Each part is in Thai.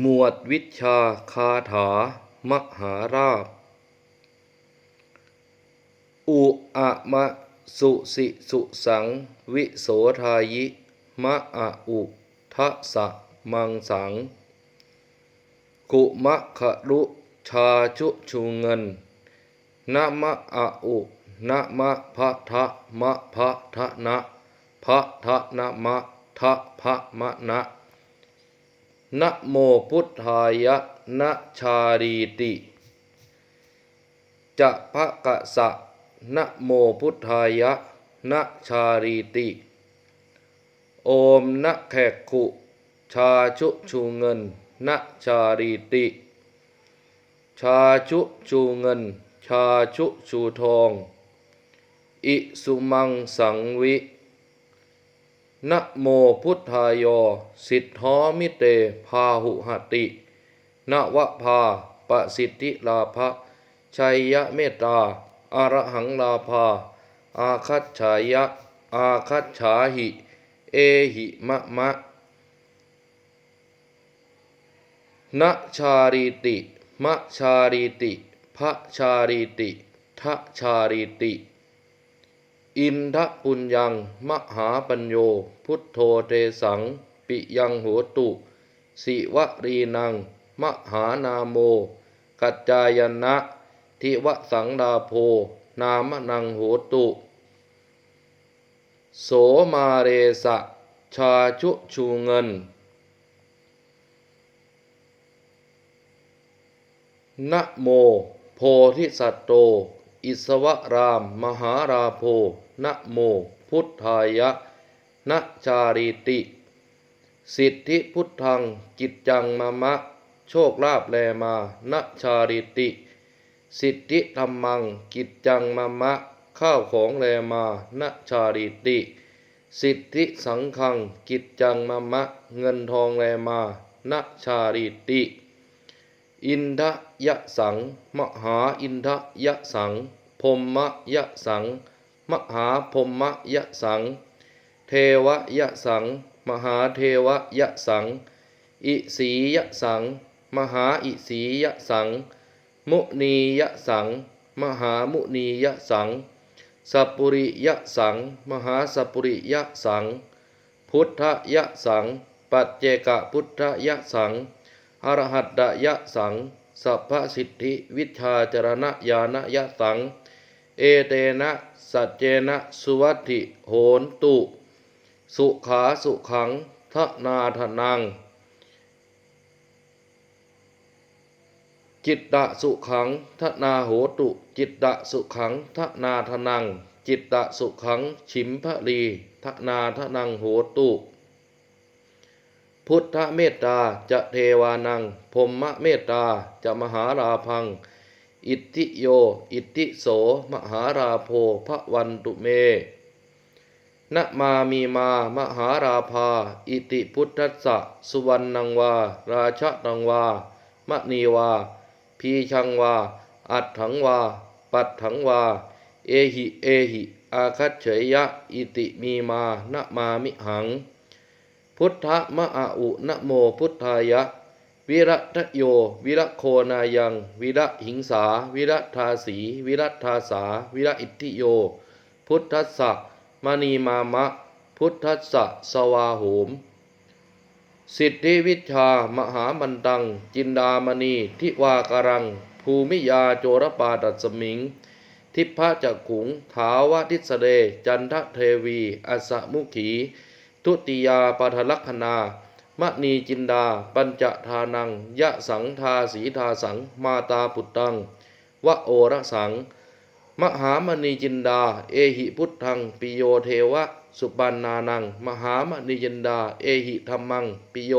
หมวดวิชาคาถามหาราบ อุอะมะสุสิสุสัง วิโสทายิ มะอะอุทะสะมังสัง กุมะขะรุชาชุชูเงินนะมะอะอุนะมะพะทะมะพะทะนะพะทะนะมะทะพะมะนะ นะโมพุทธายะนะชารีติจะพะกะสะนะโมพุทธายะนะชารีติ โอมนะแขกขุ ชาชุชูเงินนะชารีติ ชาชุชูเงิน ชาชุชูทอง อิสุมังสังวิ นะโมพุทธายอสิทธอมิเต พาหุหตินวะพาปสิทธิลาภะชัยยะเมตตาอารหังลาภา อาคัจฉายะ อาคัจฉาหิ เอหิมะมะนะชารีติมะชารีติพระชารีติทะชารีติ อินทปุญญัง มหาปัญโย พุทโธเทสัง ปิยังโหตุ สิวรีนัง มหานาโม กัจจายนะ ทิวสังดาโพ นามนังโหตุ โสมาเรสะ ชาชุชูเงิน นะโม โพธิสัตโต อิสวราม มหาราโพนะโม พุทธายะนะชารีติ สิทธิพุทธังกิจจังมะมะ โชคลาภแลมานะชาริติ สิทธิธรรมัง กิจจังมะมะ ข้าวของแลมานะชาริติ สิทธิสังขัง กิจจังมะมะ เงินทองแลมานะชาริติ อินทยะสัง มหาอินทยะสังพรหมยะสัง มหาพรหมยะสัง เทวยะสัง มหาเทวยะสัง อิสียะสัง มหาอิสียะสัง มุนียะสัง มหามุนียะสัง สัปปุริยะสัง มหาสัปปุริยะสัง พุทธยะสัง ปัจเจกพุทธยะสัง อรหัตดยะสัง สัพพสิทธิวิชาจรณญาณยะสัง เอเตนะสัจเจนะสุวัติโหนตุ สุขาสุขังทนาทนัง จิตตะสุขังทนาโหตุ จิตตะสุขังทนาทนัง จิตตะสุขังฉิมพะลีทนาทนังโหตุ พุทธเมตตาจะเทวานังพรหมเมตตาจะมหาราพัง อิทธิโย อิทธิโส มหาราโพพระวันตุเมนะมามีมามหาราภา อิติพุทธัสสะสุวรรณังวา ราชนังวามณีวา พีชังวา อัดถังวา ปัดถังวา เอหิ เอหิ อาคัจเฉยยะ อิติมีมานะมามิหัง พุทธมะอาอุนะโมพุทธายะ วิรัตโย วิระโคนายัง วิระหิงสา วิรัทาสี วิรัทาสา วิระอิทธิโย พุทธัสสะมณีมามะ พุทธัสสะสวาโหม สิทธิวิชามหามันตัง จินดามณีทิวาการัง ภูมิยาโจรปาตัสมิง ทิพะจักขุง ถาวทิสเด จันทเทวี อสมุขี ทุติยาปัทลักษณามณีจินดา ปัญจทานัง ยะสังทาสีทาสัง มาตาปุตตัง วะโอระสัง มหามณีจินดา เอหิพุทธัง ปิโยเทวะ สุปันนานัง มหามณีจินดา เอหิธรรมัง ปิโย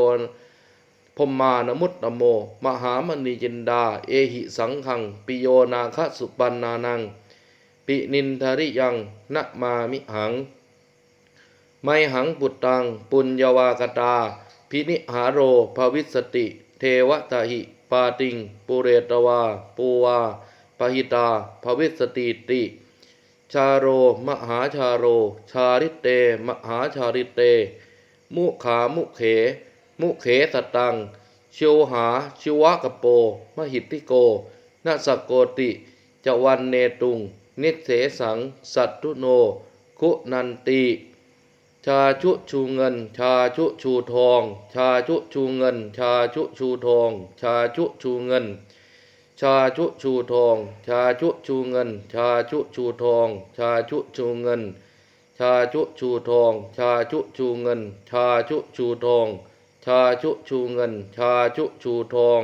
พมมานมุตตโม มหามณีจินดา เอหิสังขัง ปิโยนาคสุปันนานัง ปินินทริยังนะมามิหัง ไมหังปุตตัง ปุญญวากตา พินิหารโรภวิสติ เทวตาหิ ปาติง ปุเรตวา ปูวาปหิตาภวิสติติ ชาโร มหาชาโร ชาริเต มหาชาริเต มุขามุเข มุเขสตังชิวหาชิวะกะโป มหิติโกนาสกโกติจวันเนตุง นิเสสัง สัตตุโน คุนันติ ชาชุชูเงิน ชาชุชูทอง ชาชุชูเงิน ชาชุชูทอง ชาชุชูเงิน ชาชุชูทอง ชาชุชูเงิน ชาชุชูทอง ชาชุชูเงิน ชาชุชูทอง ชาชุชูเงิน ชาชุชูทอง ชาชุชูเงิน ชาชุชูทอง